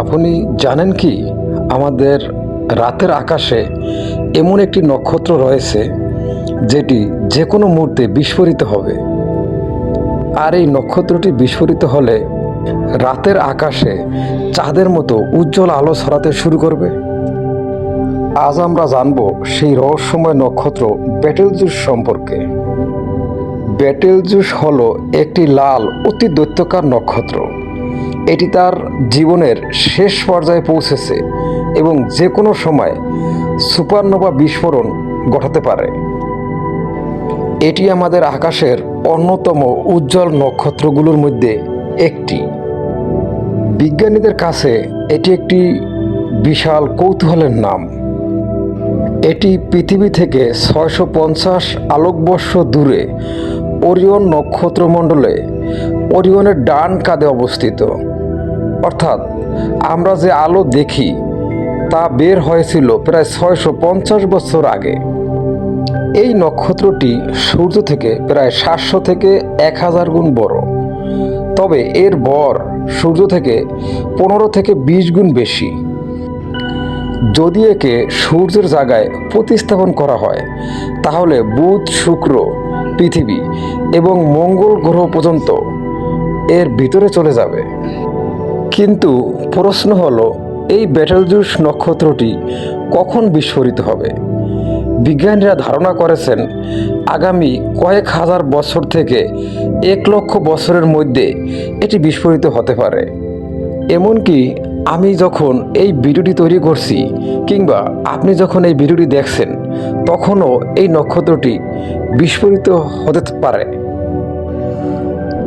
আপনি জানেন কি? আমাদের রাতের আকাশে এমন একটি নক্ষত্র রয়েছে, যেটি যে কোনো মুহূর্তে বিস্ফোরিত হবে। আর এই নক্ষত্রটি বিস্ফোরিত হলে রাতের আকাশে চাঁদের মতো উজ্জ্বল আলো ছড়াতে শুরু করবে। আজ আমরা জানব সেই রহস্যময় নক্ষত্র ব্যাটেলজুস সম্পর্কে। ব্যাটেলজুস হলো একটি লাল, অতি দৈত্যকার নক্ষত্র। এটি তার জীবনের শেষ পর্যায়ে পৌঁছেছে এবং যে কোনো সময় সুপারনোভা বিস্ফোরণ ঘটাতে পারে। এটি আমাদের আকাশের অন্যতম উজ্জ্বল নক্ষত্রগুলোর মধ্যে একটি। বিজ্ঞানীদের কাছে এটি একটি বিশাল কৌতূহলের নাম। এটি পৃথিবী থেকে ছয়শো পঞ্চাশ আলোকবর্ষ দূরে ওরিয়ন নক্ষত্রমণ্ডলে ওরিয়নের ডান কাঁধে অবস্থিত। অর্থাৎ আমরা যে আলো দেখি, তা বের হয়েছিল প্রায় ছয়শো পঞ্চাশ বছর আগে। এই নক্ষত্রটি সূর্য থেকে প্রায় সাতশো থেকে এক হাজার গুণ বড়। তবে এর বর সূর্য থেকে পনেরো থেকে বিশ গুণ বেশি। যদি একে সূর্যের জায়গায় প্রতিস্থাপন করা হয়, তাহলে বুধ, শুক্র, পৃথিবী এবং মঙ্গল গ্রহ পর্যন্ত এর ভিতরে চলে যাবে। কিন্তু প্রশ্ন হলো, এই ব্যাটেলজুস নক্ষত্রটি কখন বিস্ফোরিত হবে? বিজ্ঞানীরা ধারণা করেছেন, আগামী কয়েক হাজার বছর থেকে এক লক্ষ বছরের মধ্যে এটি বিস্ফোরিত হতে পারে। এমনকি আমি যখন এই ভিডিওটি তৈরি করছি, কিংবা আপনি যখন এই ভিডিওটি দেখছেন, তখনও এই নক্ষত্রটি বিস্ফোরিত হতে পারে।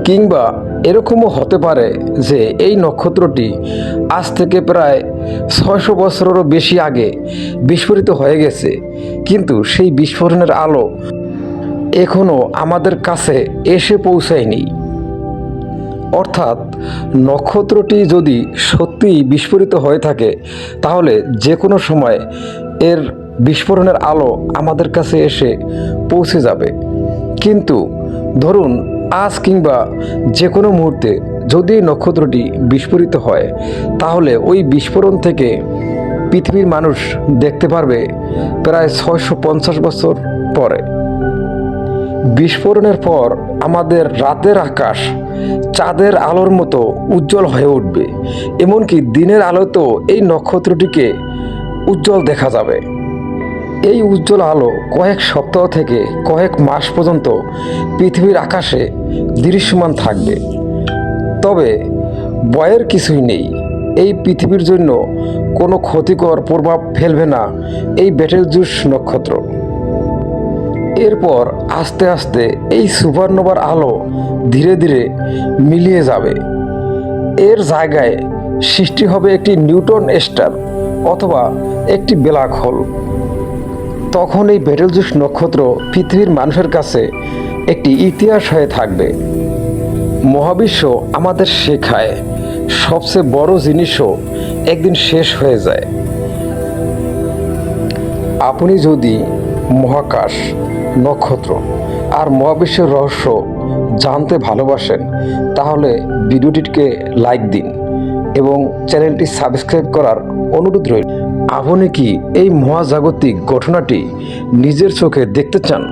কিংবা এরকমও হতে পারে যে এই নক্ষত্রটি আজ থেকে প্রায় ছয়শো বছরেরও বেশি আগে বিস্ফোরিত হয়ে গেছে। কিন্তু সেই বিস্ফোরণের আলো এখনও আমাদের কাছে এসে পৌঁছায়নি। অর্থাৎ নক্ষত্রটি যদি সত্যিই বিস্ফোরিত হয়ে থাকে, তাহলে যে কোনো সময় এর বিস্ফোরণের আলো আমাদের কাছে এসে পৌঁছে যাবে। কিন্তু ধরুন আজ কিংবা যে কোনো মুহূর্তে যদি নক্ষত্রটি বিস্ফোরিত হয়, তাহলে ওই বিস্ফোরণ থেকে পৃথিবীর মানুষ দেখতে পারবে প্রায় ছয়শো পঞ্চাশ বছর পরে। বিস্ফোরণের পর আমাদের রাতের আকাশ চাঁদের আলোর মতো উজ্জ্বল হয়ে উঠবে, এমনকি দিনের আলোতেও এই নক্ষত্রটিকে উজ্জ্বল দেখা যাবে। এই উজ্জ্বল আলো কয়েক সপ্তাহ থেকে কয়েক মাস পর্যন্ত পৃথিবীর আকাশে দৃশ্যমান থাকবে। তবে বয়ের কিছুই নেই। এই পৃথিবীর জন্য কোনো ক্ষতিকর প্রভাব ফেলবে না এই ব্যাটেলজুস নক্ষত্র। এরপর আস্তে আস্তে এই সুপারনোভার আলো ধীরে ধীরে মিলিয়ে যাবে। এর জায়গায় সৃষ্টি হবে একটি নিউটন স্টার অথবা একটি ব্ল্যাক হোল। তখন এই বেটেলজুস নক্ষত্র পৃথিবীর মানুষের কাছে একটি ইতিহাস হয়ে থাকবে। মহাবিশ্ব আমাদের শেখায়, সবচেয়ে বড় জিনিসও একদিন শেষ হয়ে যায়। আপনি যদি মহাকাশ, নক্ষত্র আর মহাবিশ্বের রহস্য জানতে ভালোবাসেন, তাহলে ভিডিওটিকে লাইক দিন এবং চ্যানেলটি সাবস্ক্রাইব করার অনুরোধ রইল। আপনি কি এই মহাজাগতিক ঘটনাটি নিজের চোখে দেখতে চান?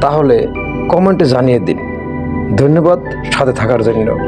তাহলে কমেন্টে জানিয়ে দিন। ধন্যবাদ, সাথে থাকার জন্য।